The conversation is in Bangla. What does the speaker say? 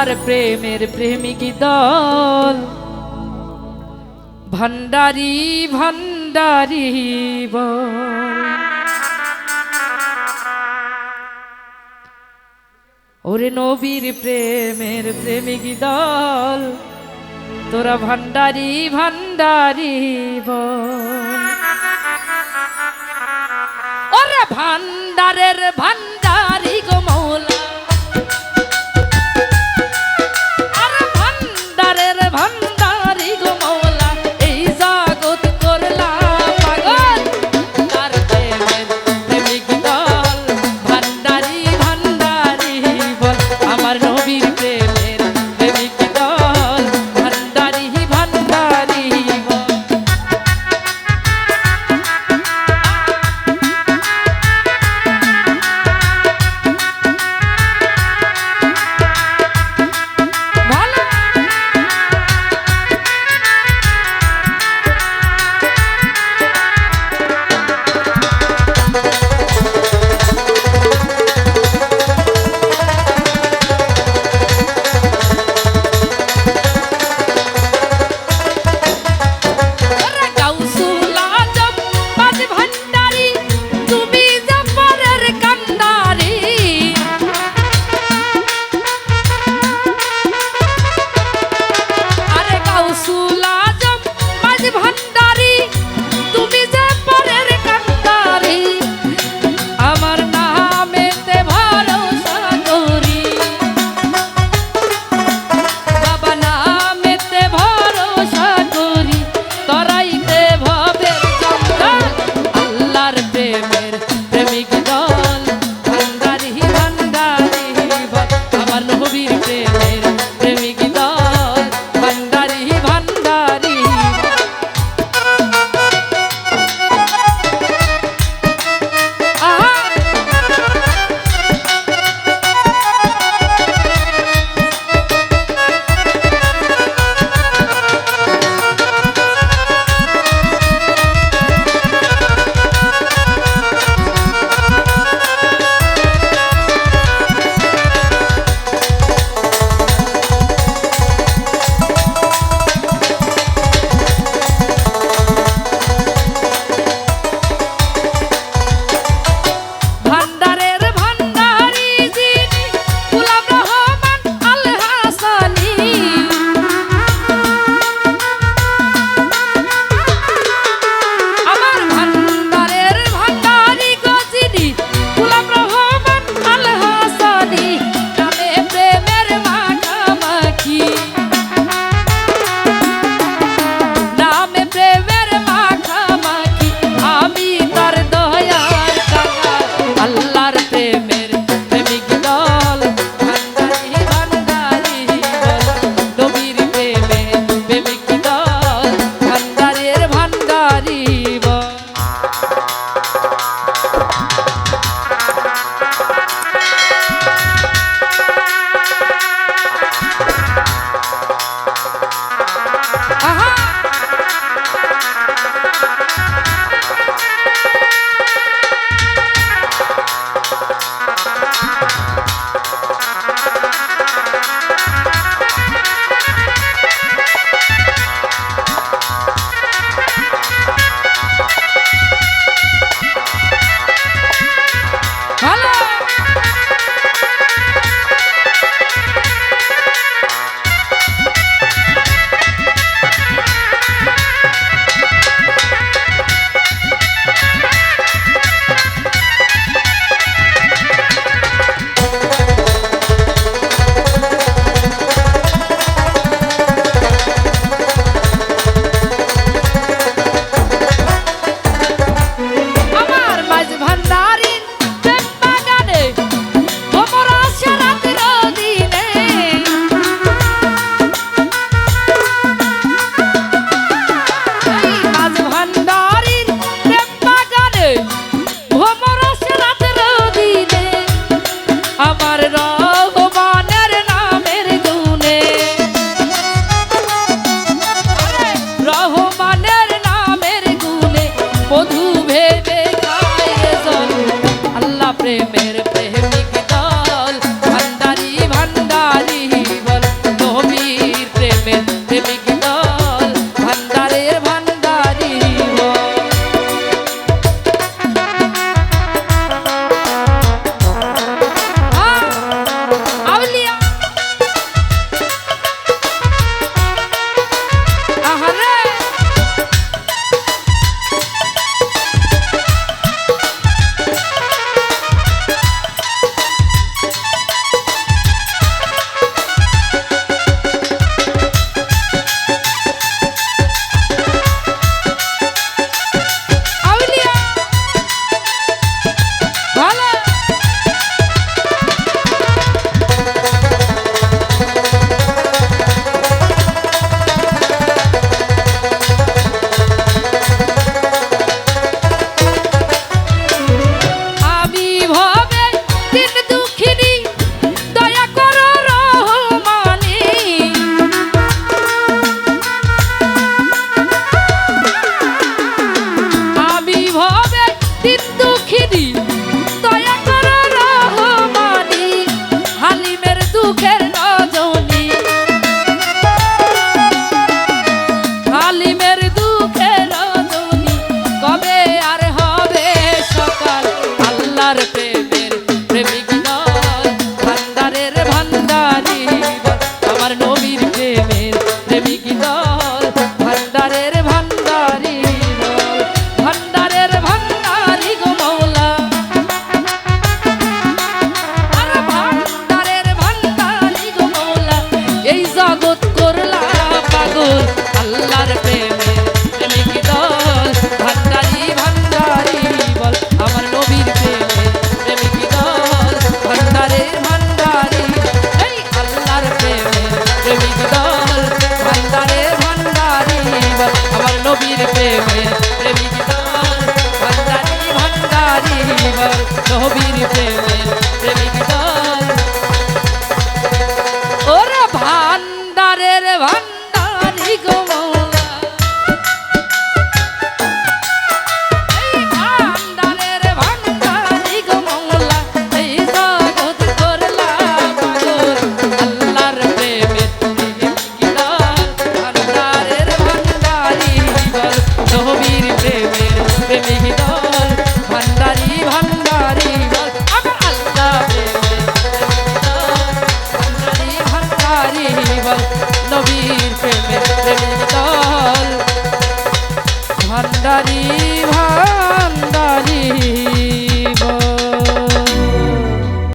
আমার প্রেমের প্রেমিক দল। ভান্ডারি বল। ওরে নবীর প্রেমের প্রেমিক দল, তোরা ভান্ডারি বল। ওরে ভান্ডারের ভান্ডারি de